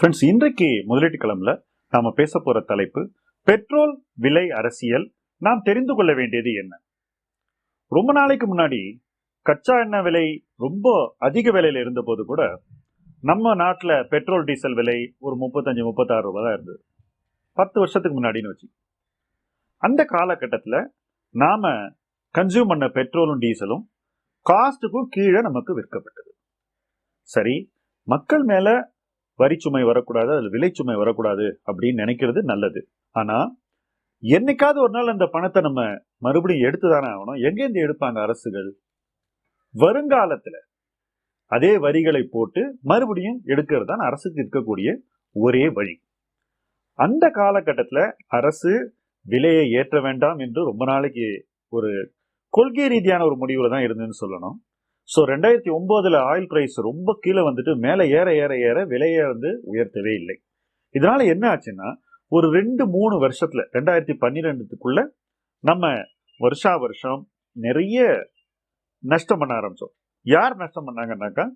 Friends இன்றைக்கு முதலீட்டு கிளம்புல நாம் பேச போகிற தலைப்பு பெட்ரோல் விலை அரசியல். நாம் தெரிந்து கொள்ள வேண்டியது என்ன? ரொம்ப நாளைக்கு முன்னாடி கச்சா எண்ணெய் விலை ரொம்ப அதிக விலையில் இருந்தபோது கூட நம்ம நாட்டில் பெட்ரோல் டீசல் விலை ஒரு முப்பத்தஞ்சு முப்பத்தாறு ரூபா தான் இருந்தது. பத்து வருஷத்துக்கு முன்னாடின்னு வச்சு. அந்த காலகட்டத்தில் நாம் கன்சியூம் பண்ண பெட்ரோலும் டீசலும் காஸ்ட்டுக்கும் கீழே நமக்கு விற்கப்பட்டது. சரி மக்கள் மேலே வரிச்சுமை வரக்கூடாது அதில் விலைச்சுமை வரக்கூடாது அப்படின்னு நினைக்கிறது நல்லது. ஆனால் என்னைக்காவது ஒரு நாள் அந்த பணத்தை நம்ம மறுபடியும் எடுத்து தானே ஆகணும்? எங்கேருந்து எடுப்பாங்க அரசுகள்? வருங்காலத்தில் அதே வரிகளை போட்டு மறுபடியும் எடுக்கிறது தான் அரசுக்கு இருக்கக்கூடிய ஒரே வழி. அந்த காலகட்டத்தில் அரசு விலையை ஏற்ற வேண்டாம் என்று ரொம்ப நாளைக்கு ஒரு கொள்கை ரீதியான ஒரு முடிவில் தான் இருந்துன்னு சொல்லணும். ஸோ ரெண்டாயிரத்தி ஒம்போதில் ஆயில் ப்ரைஸ் ரொம்ப கீழே வந்துட்டு மேலே ஏற ஏற ஏற விலையை வந்து உயர்த்தவே இல்லை. இதனால என்ன ஆச்சுன்னா ஒரு ரெண்டு மூணு வருஷத்துல ரெண்டாயிரத்தி பன்னிரெண்டுக்குள்ள நம்ம வருஷா வருஷம் நிறைய நஷ்டம் பண்ண ஆரம்பித்தோம் யார் நஷ்டம் பண்ணாங்கன்னாக்கா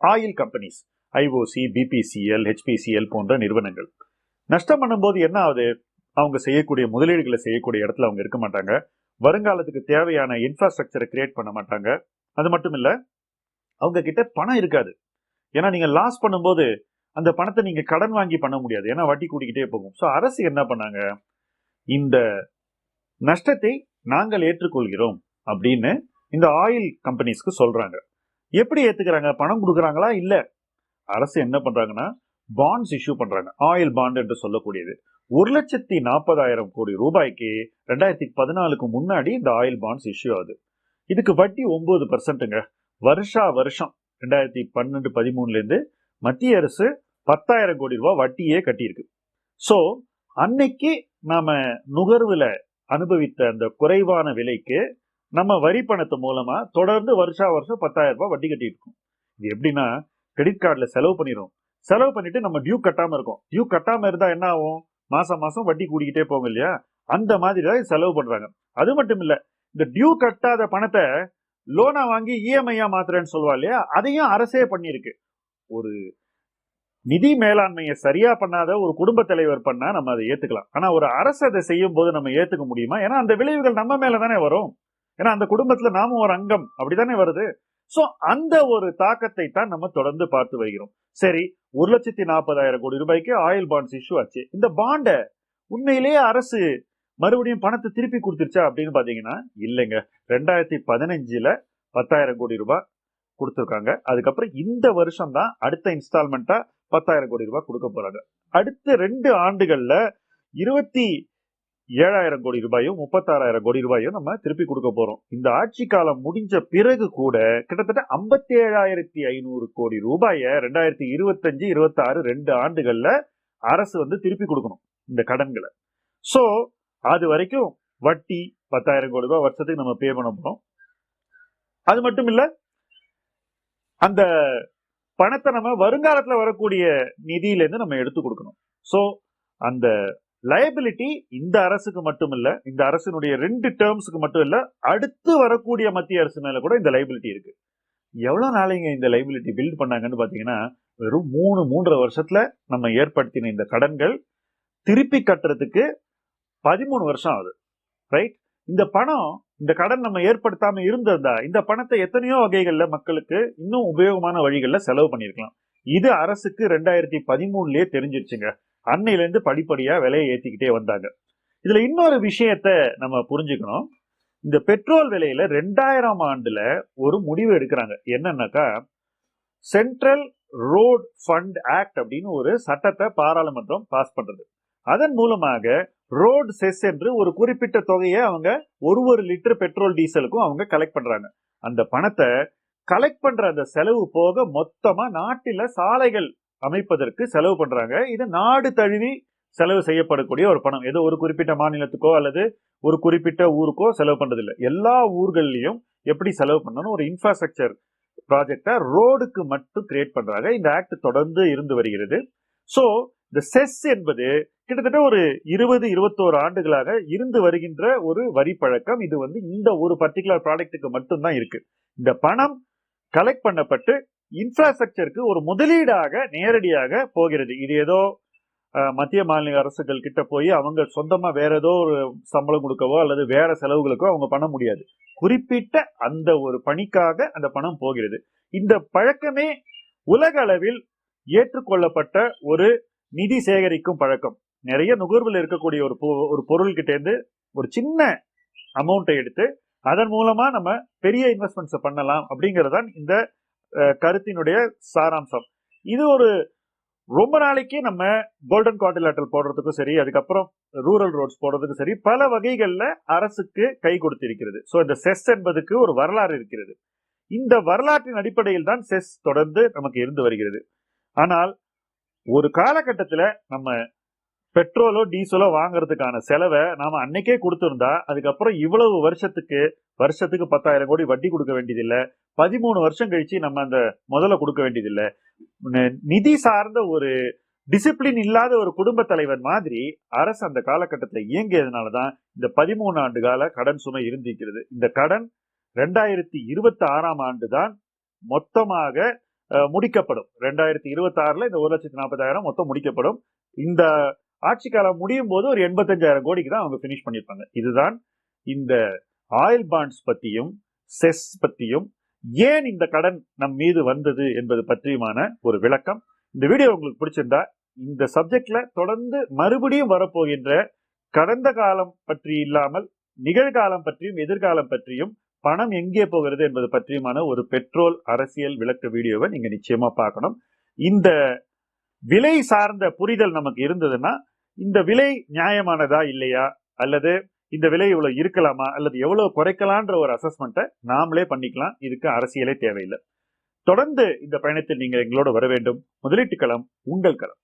oil companies IOC BPCL HPCL போன்ற நிறுவனங்கள். நஷ்டம் பண்ணும்போது என்ன ஆகுது? அவங்க செய்யக்கூடிய முதலீடுகளை செய்யக்கூடிய இடத்துல அவங்க இருக்க மாட்டாங்க. வருங்காலத்துக்கு தேவையான இன்ஃப்ராஸ்ட்ரக்சரை கிரியேட் பண்ண மாட்டாங்க. அது மட்டும் இல்லை அவங்க கிட்ட பணம் இருக்காது. ஏன்னா நீங்க லாஸ் பண்ணும்போது அந்த பணத்தை நீங்க கடன் வாங்கி பண்ண முடியாது. ஏன்னா வட்டி கூட்டிக்கிட்டே போகும். ஸோ அரசு என்ன பண்ணாங்க? இந்த நஷ்டத்தை நாங்கள் ஏற்றுக்கொள்கிறோம் அப்படின்னு இந்த ஆயில் கம்பெனிஸ்க்கு சொல்றாங்க. எப்படி ஏத்துக்கிறாங்க? பணம் கொடுக்குறாங்களா? இல்லை. அரசு என்ன பண்றாங்கன்னா பாண்ட்ஸ் இஷ்யூ பண்றாங்க. ஆயில் பாண்ட் என்று சொல்லக்கூடியது. ஒரு லட்சத்தி நாற்பதாயிரம் கோடி ரூபாய்க்கு ரெண்டாயிரத்தி பதினாலுக்கு முன்னாடி இந்த ஆயில் பாண்ட்ஸ் இஷ்யூ ஆகுது. இதுக்கு வட்டி ஒம்பது பர்சன்ட்டுங்க வருஷா வருஷம் ரெண்டாயிரத்தி பன்னெண்டு பதிமூணுலேருந்து மத்திய அரசு பத்தாயிரம் கோடி ரூபா வட்டியே கட்டியிருக்கு. ஸோ அன்னைக்கு நாம் நுகர்வில் அனுபவித்த அந்த குறைவான விலைக்கு நம்ம வரி பணத்து மூலமாக தொடர்ந்து வருஷா வருஷம் பத்தாயிரம் ரூபாய் வட்டி கட்டிட்டு இருக்கோம். இது எப்படின்னா கிரெடிட் கார்டில் செலவு பண்ணிடும் செலவு பண்ணிட்டு நம்ம டியூ கட்டாமல் இருக்கோம். டியூ கட்டாமல் இருந்தால் என்ன ஆகும்? மாதம் மாதம் வட்டி கூடிக்கிட்டே போகும் இல்லையா? அந்த மாதிரி தான் செலவு பண்ணுறாங்க அது மட்டும் இல்லை இந்த டியூ கட்டாத பணத்தை லோனா வாங்கி இஎம்ஐயா மாத்துறேன்னு சொல்லுவா இல்லையா? அதையும் அரசே பண்ணியிருக்கு. ஒரு நிதி மேலாண்மையை சரியா பண்ணாத ஒரு குடும்ப தலைவர் பண்ணா நம்ம அதை ஏத்துக்கலாம். ஆனா ஒரு அரசு அதை செய்யும் போது நம்ம ஏத்துக்க முடியுமா? ஏன்னா அந்த விளைவுகள் நம்ம மேல தானே வரும். ஏன்னா அந்த குடும்பத்துல நாமும் ஒரு அங்கம். அப்படித்தானே வருது? சோ அந்த ஒரு தாக்கத்தை தான் நம்ம தொடர்ந்து பார்த்து வருகிறோம். சரி ஒரு லட்சத்தி நாற்பதாயிரம் கோடி ரூபாய்க்கு ஆயில் பாண்ட்ஸ் இஷ்யூ ஆச்சு. இந்த பாண்டை உண்மையிலேயே அரசு மறுபடியும் பணத்தை திருப்பி கொடுத்துருச்சா அப்படின்னு பார்த்தீங்கன்னா இல்லைங்க. ரெண்டாயிரத்தி பதினஞ்சில் பத்தாயிரம் கோடி ரூபாய் கொடுத்துருக்காங்க. அதுக்கப்புறம் இந்த வருஷம் தான் அடுத்த இன்ஸ்டால்மெண்ட்டாக பத்தாயிரம் கோடி ரூபாய் கொடுக்க போகிறாங்க அடுத்த ரெண்டு ஆண்டுகளில் இருபத்தி ஏழாயிரம் கோடி ரூபாயும் முப்பத்தாறாயிரம் கோடி ரூபாயும் நம்ம திருப்பி கொடுக்க போகிறோம் இந்த ஆட்சி காலம் முடிஞ்ச பிறகு கூட கிட்டத்தட்ட ஐம்பத்தி ஏழாயிரத்தி ஐநூறு கோடி ரூபாயை ரெண்டாயிரத்தி இருபத்தஞ்சு இருபத்தாறு ரெண்டு ஆண்டுகளில் அரசு வந்து திருப்பி கொடுக்கணும் இந்த கடன்களை. ஸோ அது வரைக்கும் வட்டி பத்தாயிரம் கோடி ரூபாய் வருஷத்துக்கு நம்ம பே பண்ண போறோம். அது மட்டும் இல்ல அந்த பணத்தை நம்ம வருங்காலத்தில் வரக்கூடிய நிதியிலேருந்து நம்ம எடுத்து கொடுக்கணும். ஸோ அந்த லயபிலிட்டி இந்த அரசுக்கு மட்டும் இல்லை இந்த அரசினுடைய ரெண்டு டேர்ம்ஸுக்கு மட்டும் இல்லை அடுத்து வரக்கூடிய மத்திய அரசு மேலே கூட இந்த லைபிலிட்டி இருக்கு. எவ்வளோ நாளைங்க இந்த லைபிலிட்டி பில்ட் பண்ணாங்கன்னு பார்த்தீங்கன்னா வெறும் மூணு மூன்றரை வருஷத்தில் நம்ம ஏற்படுத்தின இந்த கடன்கள் திருப்பி கட்டுறதுக்கு பதிமூணு வருஷம் ஆகுது. ரைட் இந்த பணம் இந்த கடன் நம்ம ஏற்படுத்தாம இருந்திருந்தா இந்த பணத்தை எத்தனையோ வகைகளில் மக்களுக்கு இன்னும் உபயோகமான வழிகளில் செலவு பண்ணியிருக்கலாம் இது அரசுக்கு ரெண்டாயிரத்தி பதிமூணுலயே தெரிஞ்சிருச்சுங்க. அன்னையிலேருந்து படிப்படியாக விலையை ஏற்றிக்கிட்டே வந்தாங்க. இதுல இன்னொரு விஷயத்த நம்ம புரிஞ்சுக்கணும். இந்த பெட்ரோல் விலையில ரெண்டாயிரம் ஆண்டுல ஒரு முடிவு எடுக்கிறாங்க. என்னன்னாக்கா சென்ட்ரல் ரோட் ஃபண்ட் ஆக்ட் அப்படின்னு ஒரு சட்டத்தை பாராளுமன்றம் பாஸ் பண்றது. அதன் மூலமாக ரோட் செஸ் என்று ஒரு குறிப்பிட்ட தொகையை அவங்க ஒரு ஒரு லிட்டர் பெட்ரோல் டீசலுக்கும் அவங்க கலெக்ட் பண்றாங்க. அந்த பணத்தை கலெக்ட் பண்ற அந்த செலவு போக மொத்தமா நாட்டில சாலைகள் அமைப்பதற்கு செலவு பண்றாங்க. இது நாடு தழுவி செலவு செய்யப்படக்கூடிய ஒரு பணம். ஏதோ ஒரு குறிப்பிட்ட மாநிலத்துக்கோ அல்லது ஒரு குறிப்பிட்ட ஊருக்கோ செலவு பண்றதில்லை. எல்லா ஊர்கள்லையும் எப்படி செலவு பண்ணணும் ஒரு இன்ஃப்ராஸ்ட்ரக்சர் ப்ராஜெக்டை ரோடுக்கு மட்டும் கிரியேட் பண்றாங்க. இந்த ஆக்ட் தொடர்ந்து இருந்து வருகிறது. ஸோ இந்த செஸ் என்பது கிட்டத்தட்ட ஒரு இருபது இருபத்தோரு ஆண்டுகளாக இருந்து வருகின்ற ஒரு வரி பழக்கம் இது வந்து இந்த ஒரு பர்டிகுலர் ப்ராடக்ட்டுக்கு மட்டும்தான் இருக்கு. இந்த பணம் கலெக்ட் பண்ணப்பட்டு இன்ஃப்ராஸ்ட்ரக்சருக்கு ஒரு முதலீடாக நேரடியாக போகிறது. இது ஏதோ மத்திய மாநில அரசுகள் கிட்ட போய் அவங்க சொந்தமா வேற ஏதோ ஒரு சம்பளம் கொடுக்கவோ அல்லது வேற செலவுகளுக்கோ அவங்க பண்ண முடியாது. குறிப்பிட்ட அந்த ஒரு பணிக்காக அந்த பணம் போகிறது. இந்த பழக்கமே உலக அளவில் ஏற்றுக்கொள்ளப்பட்ட ஒரு நிதி சேகரிக்கும் பழக்கம். நிறைய நுகர்வில் இருக்கக்கூடிய ஒரு பொ- ஒரு பொருள்கிட்டேருந்து ஒரு சின்ன அமௌண்ட்டை எடுத்து அதன் மூலமா நம்ம பெரிய இன்வெஸ்ட்மெண்ட்ஸை பண்ணலாம் அப்படிங்கிறதான் இந்த கருத்தினுடைய சாராம்சம். இது ஒரு ரொம்ப நாளைக்கு நம்ம கோல்டன் குவாட்ரிலேட்டல் போடுறதுக்கும் சரி அதுக்கப்புறம் ரூரல் ரோட்ஸ் போடுறதுக்கும் சரி பல வகைகளில் அரசுக்கு கை கொடுத்திருக்கிறது. ஸோ இந்த செஸ் என்பதுக்கு ஒரு வரலாறு இருக்கிறது. இந்த வரலாற்றின் அடிப்படையில் தான் செஸ் தொடர்ந்து நமக்கு இருந்து வருகிறது. ஆனால் ஒரு காலகட்டத்தில் நம்ம பெட்ரோலோ டீசலோ வாங்குறதுக்கான செலவை நாம் அன்னைக்கே கொடுத்துருந்தா அதுக்கப்புறம் இவ்வளவு வருஷத்துக்கு வருஷத்துக்கு பத்தாயிரம் கோடி வட்டி கொடுக்க வேண்டியதில்லை. பதிமூணு வருஷம் கழிச்சு நம்ம அந்த முதல்ல கொடுக்க வேண்டியதில்லை. நிதி சார்ந்த ஒரு டிசிப்ளின் இல்லாத ஒரு குடும்ப தலைவர் மாதிரி அரசு அந்த காலகட்டத்தில் இயங்கியதுனால தான் இந்த பதிமூணு ஆண்டு கால கடன் சுமை இருந்திருக்கிறது. இந்த கடன் ரெண்டாயிரத்தி இருபத்தி ஆறாம் ஆண்டு தான் மொத்தமாக முடிக்கப்படும். ரெண்டாயிரத்தி இருபத்தி ஆறுல இந்த ஒரு லட்சத்தி நாற்பதாயிரம் மொத்தம் முடிக்கப்படும். இந்த ஆட்சி காலம் முடியும் போது ஒரு எண்பத்தஞ்சாயிரம் கோடிக்கு தான் அவங்க ஃபினிஷ் பண்ணியிருப்பாங்க. இதுதான் இந்த ஆயில் பாண்ட்ஸ் பத்தியும் செஸ் பத்தியும் ஏன் இந்த கடன் நம் மீது வந்தது என்பது பற்றியுமான ஒரு விளக்கம். இந்த வீடியோ உங்களுக்கு பிடிச்சிருந்தா இந்த சப்ஜெக்ட்ல தொடர்ந்து மறுபடியும் வரப்போகின்ற கடந்த காலம் பற்றி இல்லாமல் நிகழ்காலம் பற்றியும் எதிர்காலம் பற்றியும் பணம் எங்கே போகிறது என்பது பற்றியுமான ஒரு பெட்ரோல் அரசியல் விளக்க வீடியோவை நீங்க நிச்சயமா பார்க்கணும். இந்த விலை சார்ந்த புரிதல் நமக்கு இருந்ததுன்னா இந்த விலை நியாயமானதா இல்லையா? அல்லது இந்த விலை இவ்வளவு இருக்கலாமா? அல்லது எவ்வளவு குறைக்கலான்ற ஒரு அசஸ்மெண்ட்டை நாமளே பண்ணிக்கலாம். இதுக்கு அரசியலே தேவையில்லை. தொடர்ந்து இந்த பயணத்தில் நீங்கள் எங்களோடு வர வேண்டும். முதலீட்டு களம் உங்கள் களம்.